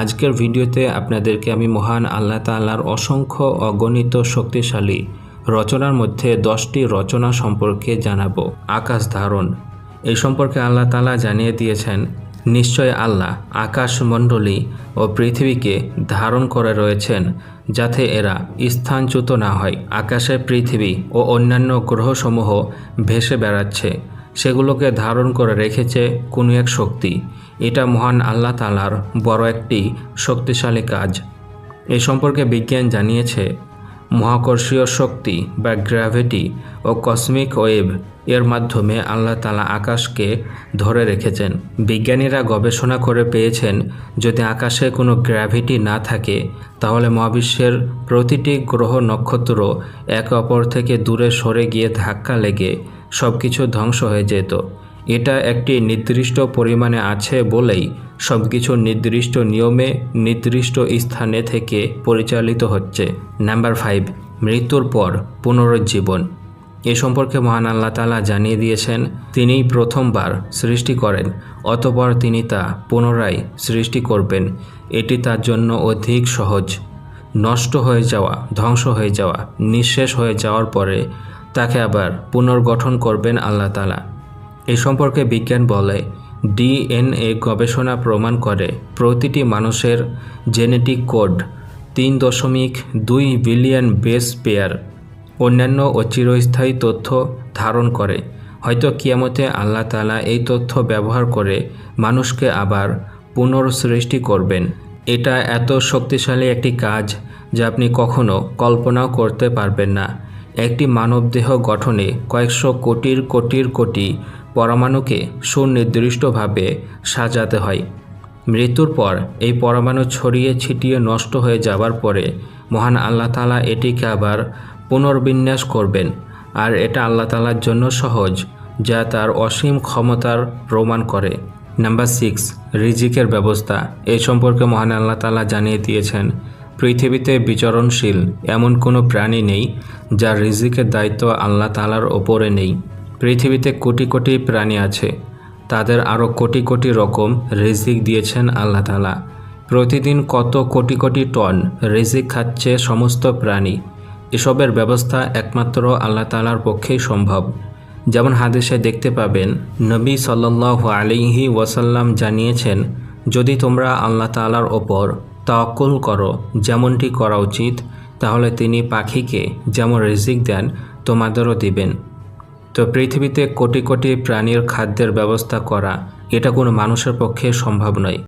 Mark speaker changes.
Speaker 1: আজকের ভিডিওতে আপনাদেরকে আমি মহান আল্লাহ তাআলার অসংখ্য অগণিত শক্তিশালী রচনার মধ্যে দশটি রচনা সম্পর্কে জানাব। আকাশ ধারণ। এই সম্পর্কে আল্লাহ তাআলা জানিয়ে দিয়েছেন, নিশ্চয় আল্লাহ আকাশমণ্ডলী ও পৃথিবীকে ধারণ করে রয়েছেন যাতে এরা স্থানচ্যুত না হয়। আকাশে পৃথিবী ও অন্যান্য গ্রহসমূহ ভেসে বেড়াচ্ছে। সেগুলোকে ধারণ করে রেখেছে কোনো এক শক্তি। এটা মহান আল্লাহ তালার বড় একটি শক্তিশালী কাজ। এ সম্পর্কে বিজ্ঞান জানিয়েছে, মহাকর্ষীয় শক্তি বা গ্র্যাভিটি ও কসমিক ওয়েভ এর মাধ্যমে আল্লাহ তালা আকাশকে ধরে রেখেছেন। বিজ্ঞানীরা গবেষণা করে পেয়েছেন, যদি আকাশে কোনো গ্র্যাভিটি না থাকে, তাহলে মহাবিশ্বের প্রতিটি গ্রহ নক্ষত্র একে অপর থেকে দূরে সরে গিয়ে ধাক্কা লেগে সব কিছু ধ্বংস হয়ে যেত। এটা একটি নির্দিষ্ট পরিমাণে আছে বলেই সব কিছু নির্দিষ্ট নিয়মে নির্দিষ্ট স্থানে থেকে পরিচালিত হচ্ছে। নাম্বার ফাইভ, মৃত্যুর পর পুনরুজ্জীবন। এ সম্পর্কে মহান আল্লাহ তালা জানিয়ে দিয়েছেন, তিনিই প্রথমবার সৃষ্টি করেন, অতপর তিনি তা পুনরায় সৃষ্টি করবেন। এটি তার জন্য অধিক সহজ। নষ্ট হয়ে যাওয়া, ধ্বংস হয়ে যাওয়া, নিঃশেষ হয়ে যাওয়ার পরে তাকে আবার পুনর্গঠন করবেন আল্লাহ তালা এ সম্পর্কে বিজ্ঞান বলে, ডিএনএ গবেষণা প্রমাণ করে প্রতিটি মানুষের জেনেটিক কোড তিন দশমিক দুই বিলিয়ন বেস পেয়ার অন্যান্য ও চিরস্থায়ী তথ্য ধারণ করে। হয়তো কিয়ামতে আল্লাহ তালা এই তথ্য ব্যবহার করে মানুষকে আবার পুনঃসৃষ্টি করবেন। এটা এত শক্তিশালী একটি কাজ যা আপনি কখনো কল্পনাও করতে পারবেন না। একটি মানবদেহ গঠনে কয়েকশো কোটির কোটির কোটি পরমাণুকে সুনির্দিষ্টভাবে সাজাতে হয়। মৃত্যুর পর এই পরমাণু ছড়িয়ে ছিটিয়ে নষ্ট হয়ে যাবার পরে মহান আল্লাহ তালা এটিকে আবার পুনর্বিন্যাস করবেন। আর এটা আল্লাহ তালার জন্য সহজ, যা তার অসীম ক্ষমতার প্রমাণ করে। নাম্বার সিক্স, রিজিকের ব্যবস্থা। এই সম্পর্কে মহান আল্লাহ তালা জানিয়ে দিয়েছেন, পৃথিবীতে বিচরণশীল এমন কোনো প্রাণী নেই, যার রিজিকের দায়িত্ব আল্লাহ তালার ওপরে নেই। পৃথিবীতে কোটি কোটি প্রাণী আছে। তাদের আরও কোটি কোটি রকম রিজিক দিয়েছেন আল্লাহ তালা প্রতিদিন কত কোটি কোটি টন রিজিক খাচ্ছে সমস্ত প্রাণী। এসবের ব্যবস্থা একমাত্র আল্লাহ তালার পক্ষেই সম্ভব। যেমন হাদিসে দেখতে পাবেন, নবী সাল্লাহ আলিহি ওয়াসাল্লাম জানিয়েছেন, যদি তোমরা আল্লাহ তালার ওপর তাওয়াক্কুল করো, যেমনটি করা উচিত, তাহলে তিনি পাখিকে যেমন রিজিক দেন, তোমাদেরও দিবেন। তো পৃথিবীতে কোটি কোটি প্রাণীর খাদ্যের ব্যবস্থা করা এটা কোনো মানুষের পক্ষে সম্ভব নয়।